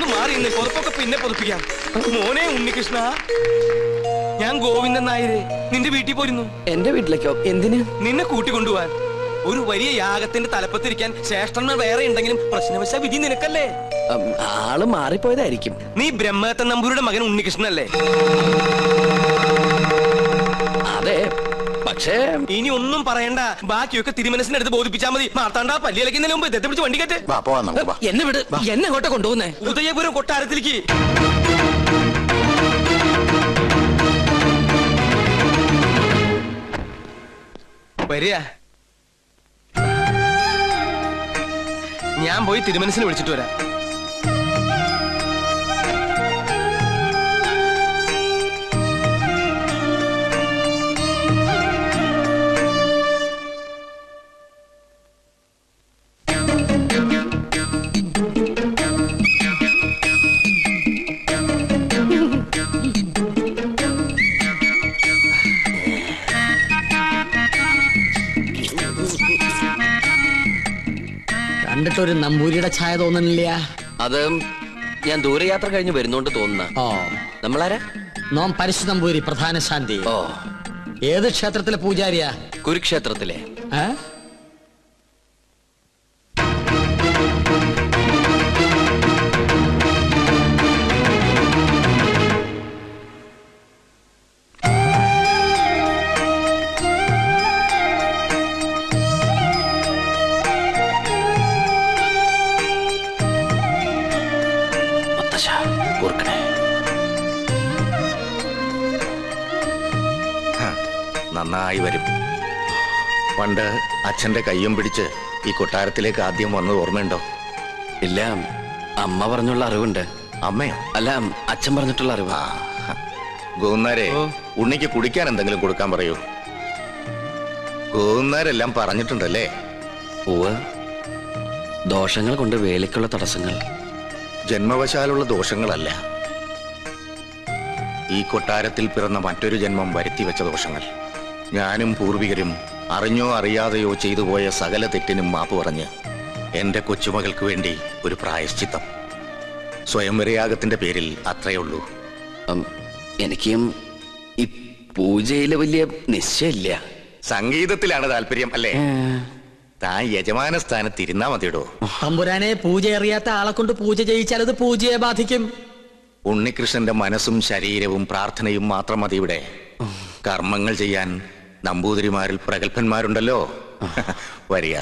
ഒന്ന് മാറി ഇന്ന് പുറത്തൊക്കെ പിന്നെ പുറപ്പിക്കാം മോനെ ഉണ്ണികൃഷ്ണ ഞാൻ ഗോവിന്ദൻ നായര് നിന്റെ വീട്ടിൽ പോയിരുന്നു എന്റെ വീട്ടിലേക്കോ? എന്തിന്? നിന്നെ കൂട്ടിക്കൊണ്ടുപോവാൻ ഒരു വലിയ യാഗത്തിന്റെ തലപ്പത്തിരിക്കാൻ ശ്രേഷ്ഠന്മാർ വേറെ ഉണ്ടെങ്കിലും പ്രശ്നവശ വിധി നിനക്കല്ലേ? ആൾ മാറിപ്പോയതായിരിക്കും. നീ ബ്രഹ്മത്തൻ നമ്പൂരുടെ മകൻ ഉണ്ണികൃഷ്ണനല്ലേ? അതെ പക്ഷേ ഇനി ഒന്നും പറയണ്ട. ബാക്കിയൊക്കെ തിരുമനസിനടുത്ത് ബോധിപ്പിച്ചാൽ മതി. മാർത്താണ്ട പല്ലിയിലേക്കുന്നതിന് മുമ്പ് ഇദ്ദേഹത്തെ പിടിച്ച് വണ്ടി കെട്ട് വാ പോവാം നമുക്ക് വാ. എന്നെ വിട്. എന്നെ അങ്ങോട്ട് കൊണ്ടുപോകുന്നേ? ഉദയപുരം കൊട്ടാരത്തിലേക്ക്. വരിക. ഞാൻ പോയി തിരുമനസിനെ വിളിച്ചിട്ട് വരാം. നമ്പൂരിയുടെ ഛായ തോന്നുന്നില്ല അത് ഞാൻ ദൂരയാത്ര കഴിഞ്ഞ് വരുന്നോണ്ട് തോന്നുന്ന. ഓ. നമ്മളാരാ? നോം പരശു നമ്പൂരി പ്രധാന ശാന്തി. ഓ. ഏത് ക്ഷേത്രത്തിലെ പൂജാരിയാ? കുരുക്ഷേത്രത്തിലെ. ഏ? നന്നായി വരും. പണ്ട് അച്ഛന്റെ കയ്യും പിടിച്ച് ഈ കൊട്ടാരത്തിലേക്ക് ആദ്യം വന്നത് ഓർമ്മയുണ്ടോ? ഇല്ല. അമ്മ പറഞ്ഞുള്ള അറിവുണ്ട്. അമ്മയോ? അല്ല അച്ഛൻ പറഞ്ഞിട്ടുള്ള അറിവാ. ഗോന്നാരെ ഉണ്ണിക്ക് കുടിക്കാൻ എന്തെങ്കിലും കൊടുക്കാൻ പറയൂ. ഗോന്നാരെല്ലാം പറഞ്ഞിട്ടുണ്ടല്ലേ? പൂവ് ദോഷങ്ങൾ കൊണ്ട് വേലയ്ക്കുള്ള തടസ്സങ്ങൾ. ജന്മവശാലുള്ള ദോഷങ്ങളല്ല. ഈ കൊട്ടാരത്തിൽ പിറന്ന മറ്റൊരു ജന്മം വരുത്തി വെച്ച ദോഷങ്ങൾ. ഞാനും പൂർവികരും അറിഞ്ഞോ അറിയാതെയോ ചെയ്തു പോയ സകല തെറ്റിനും മാപ്പ് പറഞ്ഞ് എന്റെ കൊച്ചുമകൾക്ക് വേണ്ടി ഒരു പ്രായശ്ചിത്തം. സ്വയംവരയാഗത്തിന്റെ പേരിൽ അത്രയേ ഉള്ളൂ. എനിക്കും ഈ പൂജയിലെ വലിയ നിശ്ചയമില്ല. സംഗീതത്തിലാണ് താല്പര്യം അല്ലേ? താൻ യജമാന സ്ഥാനത്ത് ഇരുന്നാ മതിയിടോ. തമ്പുരാനെ പൂജ അറിയാത്ത ആളെ കൊണ്ട് പൂജ ചെയ്യിച്ചാൽ അത് പൂജയെ ബാധിക്കും. ഉണ്ണികൃഷ്ണന്റെ മനസ്സും ശരീരവും പ്രാർത്ഥനയും മാത്രം മതി ഇവിടെ കർമ്മങ്ങൾ ചെയ്യാൻ നമ്പൂതിരിമാരിൽ പ്രഗത്ഭന്മാരുണ്ടല്ലോ. വരിക.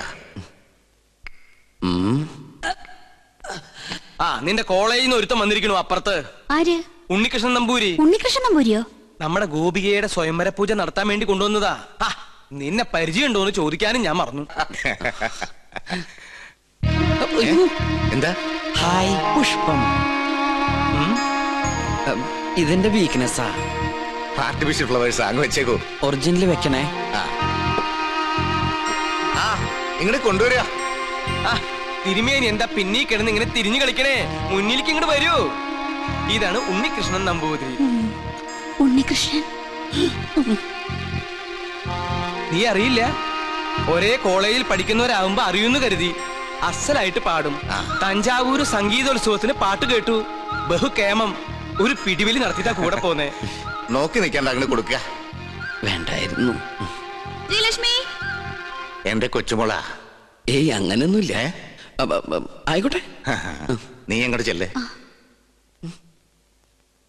ആ നിന്റെ കോളേജിൽ നിന്ന് ഒരുത്തം വന്നിരിക്കണു അപ്പുറത്ത്. ആര്? ഉണ്ണികൃഷ്ണൻ നമ്പൂരി. ഉണ്ണികൃഷ്ണൻ നമ്പൂരിയോ? നമ്മുടെ ഗോപികയുടെ സ്വയംവര പൂജ നടത്താൻ വേണ്ടി കൊണ്ടുവന്നതാ. നിന്നെ നിന്നെ പരിചയമുണ്ടോ എന്ന് ചോദിക്കാനും ഞാൻ മറന്നു. എന്താ? ഹായ് പുഷ്പം. ഇതിന്റെ വീക്ക്നെസ്സാ ആർട്ടിഫിഷ്യൽ ഫ്ലവേഴ്സ് അങ്ങ് വെച്ചേക്കോ. ഒറിജിനൽ വെക്കണേ. ആ. ആ ഇങ്ങോട്ട് കൊണ്ടുവരിക ആ തിരുമേനി എന്താ പിന്നീ കിടന്ന് ഇങ്ങനെ തിരിഞ്ഞു കളിക്കണേ? മുന്നിലേക്ക് ഇങ്ങോട്ട് വരൂ. ഇതാണ് ഉണ്ണികൃഷ്ണൻ നമ്പൂതിരി. ഉണ്ണികൃഷ്ണൻ? നീ അറിയില്ല? ഒരേ കോളേജിൽ പഠിക്കുന്നവരാകുമ്പോ അറിയുന്നു കരുതി. അസലായിട്ട് പാടും. തഞ്ചാവൂർ സംഗീതോത്സവത്തിന് പാട്ട് കേട്ടു. ബഹു കേമം ഒരു പിടിവലി നടത്തിയിട്ടാ കൂടെ പോന്നെ. നോക്കി നിൽക്കാണ്ട് അങ്ങോട്ട് കൊടുക്കുക വേണ്ടായിരുന്നു ശ്രീലക്ഷ്മി എന്റെ കൊച്ചുമോള ഏയ് അങ്ങനെയൊന്നുമില്ല അപ്പ, അപ്പ, ആയിക്കോട്ടെ നീ അങ്ങോട്ട് ചെല്ലേ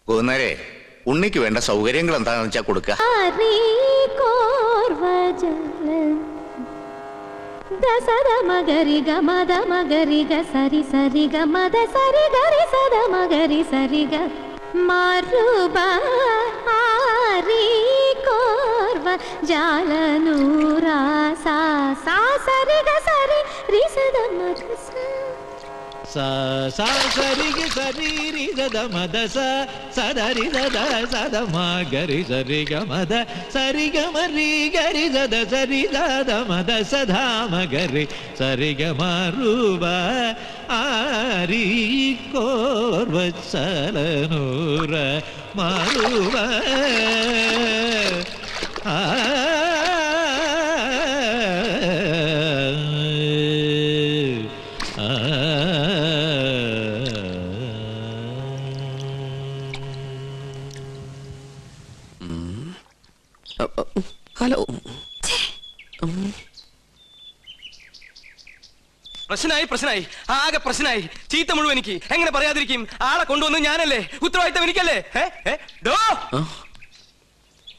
പോകുന്നേരെ ഉണ്ണിക്ക് വേണ്ട സൗകര്യങ്ങൾ എന്താണെന്ന് വെച്ചാ കൊടുക്ക దసద మగరి గ మద మగరి గ సరి సరి గ మద సరి గరి సద మగరి సరి గ సాసరి కోర్వ జాలను రాసా. సాసరి గసరి రిసదమ్మ గస సా సరికి సరి రిద మద స. సరి దద సద మా గరి సరి గమద సరి గమరి గరి దద సరి దద మద సధామ గరి సరి గమ రూబ ఆరి కోర్వత్సలనూర ma പ്രശ്നമായി ആകെ പ്രശ്നമായി ചീത്ത മുഴുവൻ എനിക്ക്. എങ്ങനെ പറയാതിരിക്കും? ആളെ കൊണ്ടുവന്ന് ഞാനല്ലേ? ഉത്തരവാദിത്തം എനിക്കല്ലേ? ഡോ!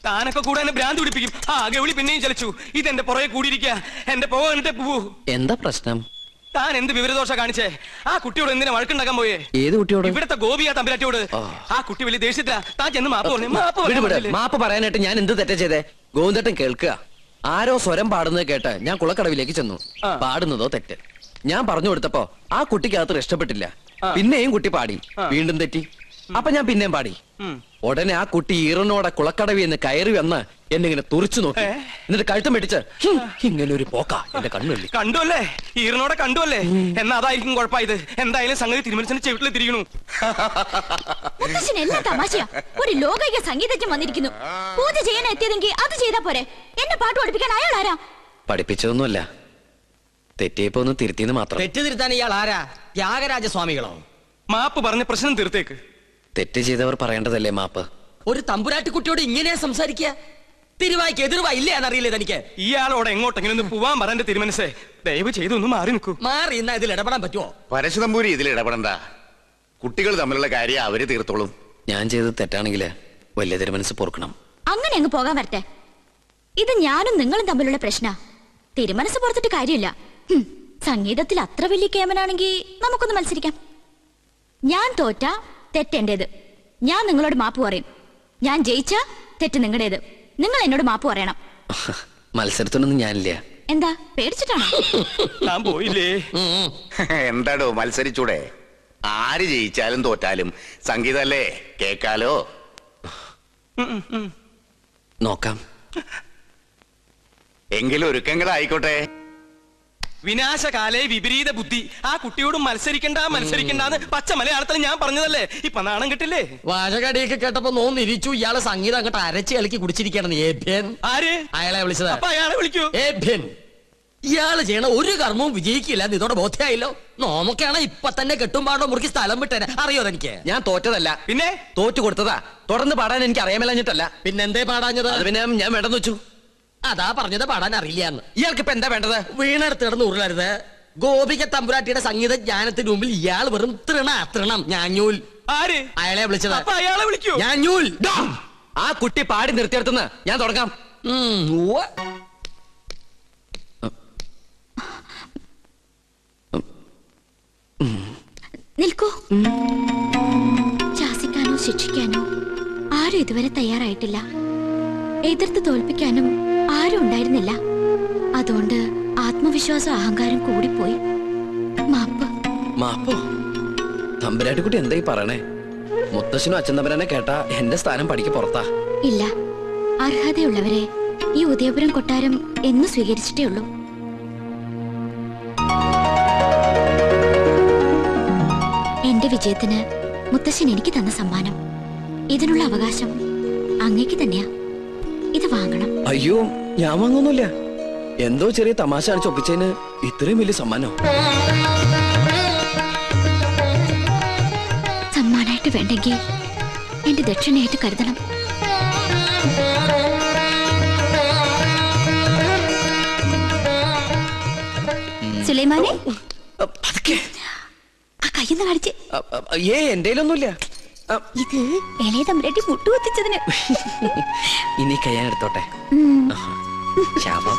താനൊക്കെ കൂടെ എന്നെ ഭ്രാന്ത് പിടിപ്പിക്കും. ആ വിളി പിന്നെയും ചലിച്ചു. ഇതെന്റെ പുറകെ കൂടിയിരിക്കുക എന്റെ പോകാനിട്ട് പോവൂ. എന്താ പ്രശ്നം? താൻ എന്ത് വിവരദോഷ കാണിച്ചേ? ആ കുട്ടിയോട് എന്തിനാ വഴക്കുണ്ടാക്കാൻ പോയേ? ഏത് കുട്ടിയോട്? ഇവിടത്തെ ഗോപിയാ തമ്പുരാട്ടിയോട് ആ. കുട്ടി വലിയ ദേഷ്യത്തിലാ. താൻ ചെന്ന് മാപ്പ് പറഞ്ഞു മാപ്പ് വിട് പറഞ്ഞു മാപ്പ് പറയാനായിട്ട് ഞാൻ എന്ത് തെറ്റ ചെയ്തേ? ഗോവിന്ദട്ടൻ കേൾക്കുക. ആരോ സ്വരം പാടുന്നത് കേട്ട് ഞാൻ കുളക്കടവിലേക്ക് ചെന്നു. പാടുന്നതോ തെറ്റ്. ഞാൻ പറഞ്ഞു കൊടുത്തപ്പോ ആ കുട്ടിക്ക് അത്ര ഇഷ്ടപ്പെട്ടില്ല പിന്നെയും കുട്ടി പാടി. വീണ്ടും തെറ്റി. അപ്പൊ ഞാൻ പിന്നെയും പാടി. ഉടനെ ആ കുട്ടി ഈറനോടെ കുളക്കടവി എന്ന് കയറി വന്ന് എന്നെ ഇങ്ങനെ തുറച്ചു നോക്കി. എന്നിട്ട് കഴുത്തം വെട്ടിച്ച് ഇങ്ങനെ ഒരു പോക്ക എന്റെ കണ്ണുള്ളി. കണ്ടു അല്ലേ? കണ്ടുവല്ലേ കണ്ടു അല്ലേ? എന്നാ അതായിരിക്കും കുഴപ്പമായത്. എന്തായാലും സംഗതി തിരുമനസിന്റെ ചെവിട്ടിൽ തിരിയണു. മുത്തശ്ശൻ എല്ലാം തമാശയാ? ഒരു ലോകൈക സംഗീതജ്ഞൻ വന്നിരിക്കുന്നു. പൂജ ചെയ്യാൻ എത്തിയതെങ്കിൽ അത് ചെയ്താ പോരെ. എന്നെ പാട്ട് പഠിപ്പിക്കാൻ അയാൾ ആരാ പഠിപ്പിച്ചതൊന്നുമല്ല. തെറ്റിയപ്പോ ഒന്ന് തിരുത്തിന്ന് മാത്രം. തെറ്റ് തിരുത്താൻ ഇയാൾ ആരാ? ത്യാഗരാജ സ്വാമികളോ മാപ്പ് പറഞ്ഞ പ്രശ്നം തീർത്തേക്ക്. തെറ്റ് ചെയ്തവർ പറയേണ്ടതല്ലേ മാപ്പ്? ഒരു തമ്പുരാട്ടി തമ്പുരാട്ടിക്കുട്ടിയോട് ഇങ്ങനെ സംസാരിക്കുക തിരുവായ്ക്ക് ഇല്ലേ എന്നറിയില്ലേ തനിക്ക്? ഇയാളോട് എങ്ങോട്ടെങ്കിലും ഒന്ന് പോവാൻ പറഞ്ഞ തിരുമനസേ. ദയവ് ചെയ്ത് ഒന്ന് മാറി നിൽക്കൂ. മാറി ഇന്നാ ഇതിൽ ഇടപെടാൻ പറ്റുമോ പരശുതമ്പൂരി ഇതിൽ ഇടപെടണ്ട. കുട്ടികൾ തമ്മിലുള്ള കാര്യം അവർ തീർത്തോളും. ഞാൻ ചെയ്തത് തെറ്റാണെങ്കിൽ വലിയ തിരുമനസ് പൊറുക്കണം. അങ്ങനെ അങ്ങ് പോകാൻ വരട്ടെ. ഇത് ഞാനും നിങ്ങളും തമ്മിലുള്ള പ്രശ്ന. തിരുമനസ് പുറത്തിട്ട് കാര്യമില്ല. സംഗീതത്തിൽ അത്ര വലിയ കേമനാണെങ്കിൽ നമുക്കൊന്ന് മത്സരിക്കാം. ഞാൻ തോറ്റ തെറ്റെന്റേത് ഞാൻ നിങ്ങളോട് മാപ്പ് പറയും. ഞാൻ ജയിച്ച തെറ്റ് നിങ്ങളുടേത്. നിങ്ങൾ എന്നോട് മാപ്പ് പറയണം. മത്സരത്തിനൊന്നും ഞാനില്ല. എന്താ? പേടിച്ചിട്ടാണോ? ഞാൻ പോയില്ലേ? എന്താടോ മത്സരിച്ചൂടെ? ആര് ജയിച്ചാലും തോറ്റാലും. സംഗീതല്ലേ? കേക്കാലോ? നോക്കാം. എങ്കിലും ഒരുക്കങ്ങളായിക്കോട്ടെ. വിനാശകാലേ വിപരീത ബുദ്ധി. ആ കുട്ടിയോട് മത്സരിക്കണ്ട മത്സരിക്കണ്ടെന്ന് പച്ച മലയാളത്തിൽ ഞാൻ പറഞ്ഞതല്ലേ? ഇപ്പൊ നാണം കിട്ടില്ലേ? വാഴകടിയൊക്കെ കേട്ടപ്പോ നോന്നിരിച്ചു ഇയാളെ സംഗീതം അങ്ങോട്ട് അരച്ച് കളിക്ക് കുടിച്ചിരിക്കണം ഏഭ്യൻ. ആര്? അയാളെ വിളിച്ചത്. അപ്പൊ അയാളെ വിളിക്കൂ. ഏഭ്യൻ. ഇയാൾ ചെയ്യണ ഒരു കർമ്മവും വിജയിക്കില്ല. എന്ന് ഇതോടെ ബോധ്യായില്ലോ. നോമൊക്കെയാണ് ഇപ്പൊ തന്നെ കെട്ടും പാടോ മുറുക്കി സ്ഥലം വിട്ടേനെ. അറിയോ എനിക്ക് ഞാൻ തോറ്റതല്ല. പിന്നെ? തോറ്റു കൊടുത്തതാ. തുടർന്ന് പാടാൻ എനിക്ക് അറിയാമല്ലഞ്ഞിട്ടല്ല പിന്നെന്തേ പാടാഞ്ഞത്? അത് പിന്നെ ഞാൻ വേണ്ടെന്ന് വെച്ചു. അതാ പറഞ്ഞത് പാടാൻ അറിയില്ല എന്ന് ഇയാൾക്ക് ഇപ്പൊ എന്താ വേണ്ടത്? വീണെടുത്ത് കിടന്ന് ഉരുളരുത്. ഗോപിക തമ്പുരാട്ടിയുടെ സംഗീത ജ്ഞാനത്തിന് മുമ്പിൽ ഇയാൾ വെറും തൃണ തൃണം ഞാഞ്ഞൂൽ. ആര്? അയാളെ വിളിച്ചത്. അപ്പൊ അയാളെ വിളിക്കൂ. ഞാഞ്ഞൂൽ! ആ കുട്ടി പാടി നിർത്തിയെടുത്തുനിന്ന് ഞാൻ തുടങ്ങാം. ഉം, നിൽക്കൂ. ശാസിക്കാനോ ശിക്ഷിക്കാനോ ആരും ഇതുവരെ തയ്യാറായിട്ടില്ല. എതിർത്ത് തോൽപ്പിക്കാനും ആരും ഉണ്ടായിരുന്നില്ല. അതുകൊണ്ട് ആത്മവിശ്വാസം അഹങ്കാരം കൂടിപ്പോയി. മാപ്പ്. മാപ്പോ? തമ്പുരാട്ടിക്കുട്ടി എന്തായി പറയണേ? മുത്തശ്ശനും അച്ഛൻ തമ്പുരാനെ കേട്ടാ എന്റെ സ്ഥാനം പഠിക്ക് പുറത്താ. ഇല്ല. അർഹതയുള്ളവരെ ഈ ഉദയപുരം കൊട്ടാരം എന്ന് സ്വീകരിച്ചിട്ടേ ഉള്ളൂ. എന്റെ വിജയത്തിന് മുത്തശ്ശൻ എനിക്ക് തന്ന സമ്മാനം. ഇതിനുള്ള അവകാശം അങ്ങേക്ക് തന്നെയാ. വാങ്ങണം. അയ്യോ ഞാൻ വാങ്ങുന്നില്ല. എന്തോ ചെറിയ തമാശ കാണിച്ച് ഒപ്പിച്ചതിന് ഇത്രയും വലിയ സമ്മാനം. സമ്മാനായിട്ട് വേണ്ടെങ്കിൽ എന്റെ ദക്ഷിണയായിട്ട് കരുതണം. സുലൈമാനെ? പതുക്കെ. ആ കയ്യൊന്ന് കാണിച്ച്. ഏ എന്തേലൊന്നുമില്ല ഇത് ഇളയ തമ്പുരാട്ടി മുട്ടുകൊത്തിച്ചതിന് ഇനി കഴിയാൻ എടുത്തോട്ടെ. ശാപം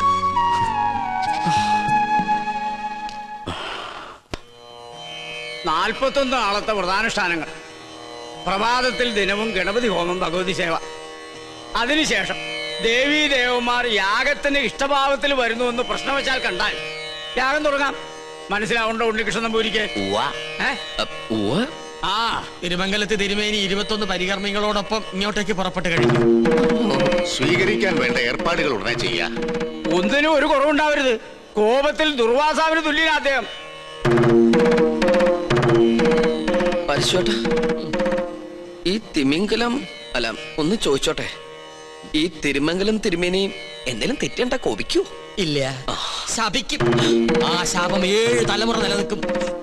നാൽപ്പത്തൊന്ന് നാളത്തെ വ്രതാനുഷ്ഠാനങ്ങൾ പ്രഭാതത്തിൽ ദിനവും ഗണപതി ഹോമം ഭഗവതി സേവ. അതിനുശേഷം ദേവീ ദേവന്മാർ യാഗത്തിന് ഇഷ്ടഭാവത്തിൽ വരുന്നുവെന്ന് വെച്ചാൽ കണ്ടാൽ യാഗം തുടങ്ങാം. മനസ്സിലാവണ്ടോ ഉണ്ണികൃഷ്ണൻ നമ്പൂരിക്ക്? ഉവ്വ. ആ തിരുമംഗലത്ത് തിരുമേനി ഇരുപത്തൊന്ന് പരികർമ്മികളോടൊപ്പം ഇങ്ങോട്ടേക്ക് പുറപ്പെട്ട് കഴിഞ്ഞു. സ്വീകരിക്കാൻ വേണ്ട ഏർപ്പാടുകൾ ഉടനെ ചെയ്യാ. ഒന്നിനും ഒരു കുറവുണ്ടാവരുത്. കോപത്തിൽ ദുർവാസാവിന് തുല്യ അദ്ദേഹം. ഈ തിമിംഗലം അല്ല ഒന്ന് ചോദിച്ചോട്ടെ. ഈ തിരുമംഗലം തിരുമേനിയും എന്തെങ്കിലും തെറ്റണ്ട കോപിക്കൂ? ഇല്ല. ശപിക്കും. ആ ശാപം ഏഴ് തലമുറ നിലനിൽക്കും.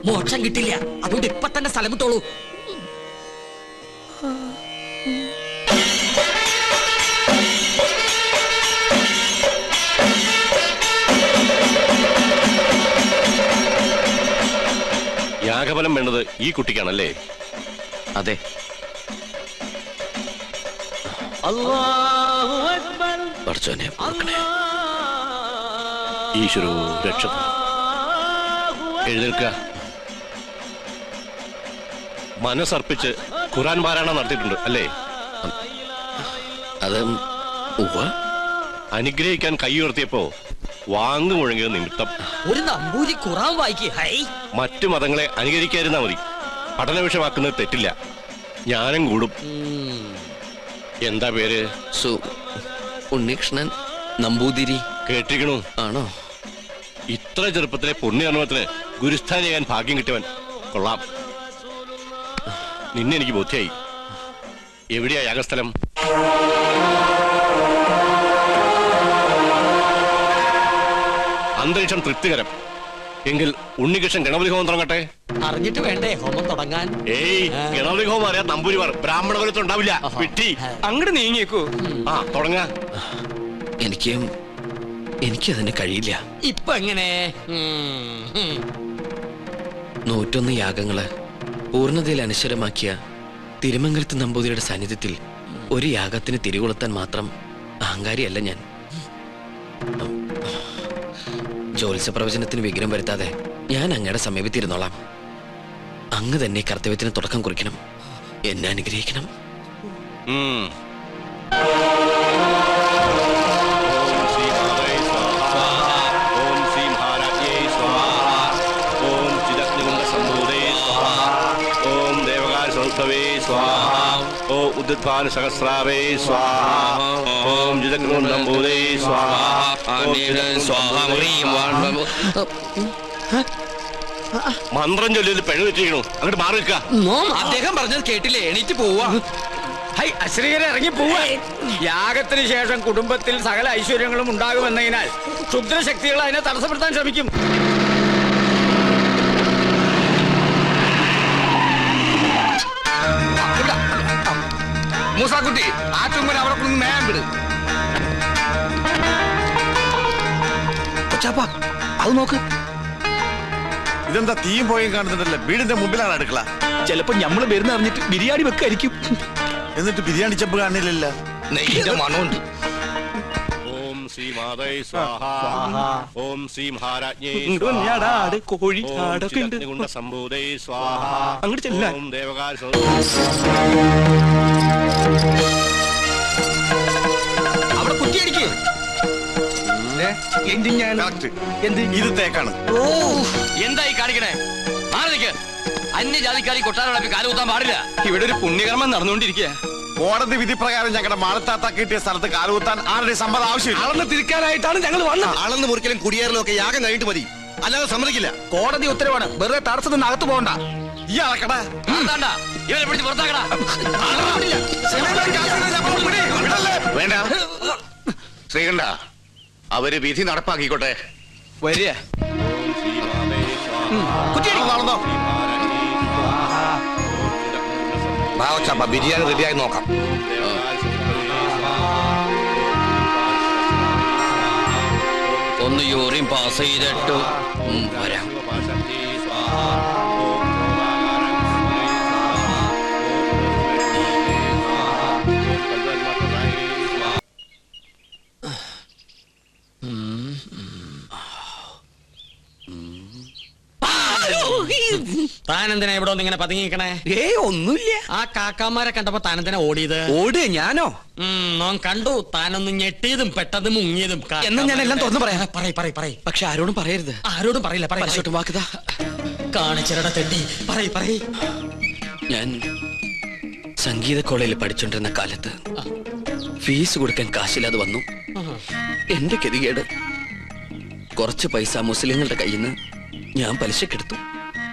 മോക്ഷം കിട്ടില്ല. അതുകൊണ്ട് ഇപ്പൊ തന്നെ സ്ഥലം വിട്ടോളൂ. യാഗബലം വേണ്ടത് ഈ കുട്ടിക്കാണല്ലേ? അതെ. ഈശ്വരോ രക്ഷ എഴുന്നേൽക്ക മനസ്സർപ്പിച്ച് ഖുറാൻ പാരായണം നടത്തിയിട്ടുണ്ട് അല്ലേ? അത് അനുഗ്രഹിക്കാൻ കൈ ഉയർത്തിയപ്പോ വാങ്ങു മുഴങ്ങിയ നിമിത്തം. ഒരു നമ്പൂരി ഖുറാൻ വായിക്കേ ഹൈ. മറ്റു മതങ്ങളെ അനുകരിക്കാതിരുന്നാ മതി. പഠന വിഷയമാക്കുന്നത് തെറ്റില്ല. ജ്ഞാനം കൂടും. എന്താ പേര്? സു ഉണ്ണികൃഷ്ണൻ നമ്പൂതിരി. കേട്ടിരിക്കണു. ആണോ? ഇത്ര ചെറുപ്പത്തിലെ പുണ്യകർമ്മത്തിന് ഗുരുസ്ഥാൻ ചെയ്യാൻ ഭാഗ്യം കിട്ടിയവൻ. കൊള്ളാം. നിന്നെ എനിക്ക് ബോധ്യായി. എവിടെയാ യാഗസ്ഥലം? അന്തരീക്ഷം തൃപ്തികരം. എങ്കിൽ ഉണ്ണികൃഷ്ണൻ ഗണപതി ഹോമം തുടങ്ങട്ടെ? അറിഞ്ഞിട്ട് വേണ്ടേ ഹോമം തുടങ്ങാൻ? ഏയ് ഗണപതി ഹോമം അറിയാൻ നമ്പൂരിമാർ ബ്രാഹ്മണ കുലത്തിൽ ഉണ്ടാവില്ല. വിട്ടി. അങ്ങോട്ട് നീങ്ങിയേക്കൂ. ആ തുടങ്ങാ. എനിക്ക് എനിക്കതിന് കഴിയില്ല. ഇപ്പൊ എങ്ങനെ. നൂറ്റൊന്ന് യാഗങ്ങൾ പൂർണതയിൽ അനശ്വരമാക്കിയ തിരുമംഗലത്ത് നമ്പൂതിരിയുടെ സാന്നിധ്യത്തിൽ ഒരു യാഗത്തിന് തിരികൊളുത്താൻ മാത്രം അഹങ്കാരിയല്ല ഞാൻ. ജ്യോത്സ്യ പ്രവചനത്തിന് വിഘ്നം വരുത്താതെ ഞാൻ അങ്ങയുടെ സമീപത്തിരുന്നോളാം. അങ്ങ് തന്നെ കർത്തവ്യത്തിന് തുടക്കം കുറിക്കണം. എന്നെ അനുഗ്രഹിക്കണം. ഓം ചിദഗ്നികുണ്ട സംഭൂതേ സ്വാഹ. മന്ത്രം ചൊല്ലിയത് പെണ് വെച്ചിരിക്കണു. അങ്ങോട്ട് മാറി നിൽക്കുക അദ്ദേഹം പറഞ്ഞത് കേട്ടില്ലേ? എണീറ്റ് പോവാ. ഹൈ അശ്രീകരെ ഇറങ്ങി പോവാ. യാഗത്തിന് ശേഷം കുടുംബത്തിൽ സകല ഐശ്വര്യങ്ങളും ഉണ്ടാകുമെന്നതിനാൽ ക്ഷുദ്രശക്തികൾ അതിനെ തടസ്സപ്പെടുത്താൻ ശ്രമിക്കും. മൂസാക്കുട്ടി ആ ചുമ്മൻ അവരെ കൊണ്ട് മേയാൻ വിട്. കൊച്ചാപ്പ അത് നോക്ക്. ഇതെന്താ തീയും പോയും കാണുന്നുണ്ടല്ലേ? വീടിന്റെ മുമ്പിലാണ് അടുക്കള. ചിലപ്പോ ഞമ്മൾ വരുന്ന അറിഞ്ഞിട്ട് ബിരിയാണി വെക്കായിരിക്കും. എന്നിട്ട് ബിരിയാണി ചെപ്പ് കാണില്ലല്ല. മണമുണ്ട്. ശ്രീ മാതേ സ്വാഹ. ഓം ശ്രീ മഹാരാജ്ഞേ കോഴി, സംഭൂതേ സ്വാഹ. അങ്ങോട്ട് അവിടെ ഇത് തേക്കാണ്. എന്തായി കാണിക്കണേ? മാറി നിൽക്ക് അന്യജാതിക്കാരി കൊട്ടാരം കാലുകുത്താൻ പാടില്ല. ഇവിടെ ഒരു പുണ്യകർമ്മം നടന്നുകൊണ്ടിരിക്കുക കോടതി വിധി പ്രകാരം ഞങ്ങളുടെ മാളത്താത്ത കിട്ടിയ സ്ഥലത്ത് കാലുകുത്താൻ ആരുടെ സമ്മതം ആവശ്യമില്ല. അളന്ന് തിരിക്കാനായിട്ടാണ് ഞങ്ങൾ വന്നത്. അളന്ന് മുറിക്കലും കുടിയേറലും ഒക്കെ യാഗം കഴിഞ്ഞിട്ട് മതി. അല്ലാതെ സമ്മതിക്കില്ല. കോടതി ഉത്തരവാണ്. വെറുതെ തടസ്സം നിന്ന് അകത്ത് പോകണ്ട. ഈ അളക്കട. ഇവരെ പിടിച്ച് പുറത്താക്കടാ. വേണ്ട. ശ്രീകണ്ഠ അവർ വിധി നടപ്പാക്കിക്കോട്ടെ. വരിക. നടന്നോ. ബാവച്ചപ്പ ബിരിയാണി റെഡിയായി നോക്കാം ഒന്ന് യൂറിൻ പാസ് ചെയ്തിട്ടു ഉം, താനെന്തിനാ ഇവിടെ ഒന്ന് ഇങ്ങനെ പതുങ്ങിക്കണേ ഏ ഒന്നുമില്ല. ആ കാക്കാമാരെ കണ്ടപ്പോ താനെന്തിനാ ഓടിയത്? ഓട് ഞാനോ? ഉം, നോൻ കണ്ടു. താനൊന്നും ഞെട്ടിയതും പെട്ടതും മുങ്ങിയതും എന്നാ ഞാൻ എല്ലാം തുറന്നു പറയാം. പറയ പറയ പറയ. പക്ഷെ ആരോടും പറയരുത്. ആരോടും പറയില്ല പറയ വാക്കുക വാക്കുതാ കാണിച്ചിരട തെട്ടി പറയ പറയ. ഞാൻ സംഗീത കോളേജിൽ പഠിച്ചോണ്ടിരുന്ന കാലത്ത് ഫീസ് കൊടുക്കാൻ കാശില്ലാതെ വന്നു. എന്റെ ഗതികേട്. കുറച്ച് പൈസ മുസ്ലിങ്ങളുടെ കയ്യിൽ നിന്ന് ഞാൻ പലിശക്കെടുത്തു.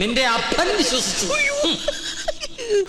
നിന്റെ അപ്പൻ വിശ്വസിച്ചു.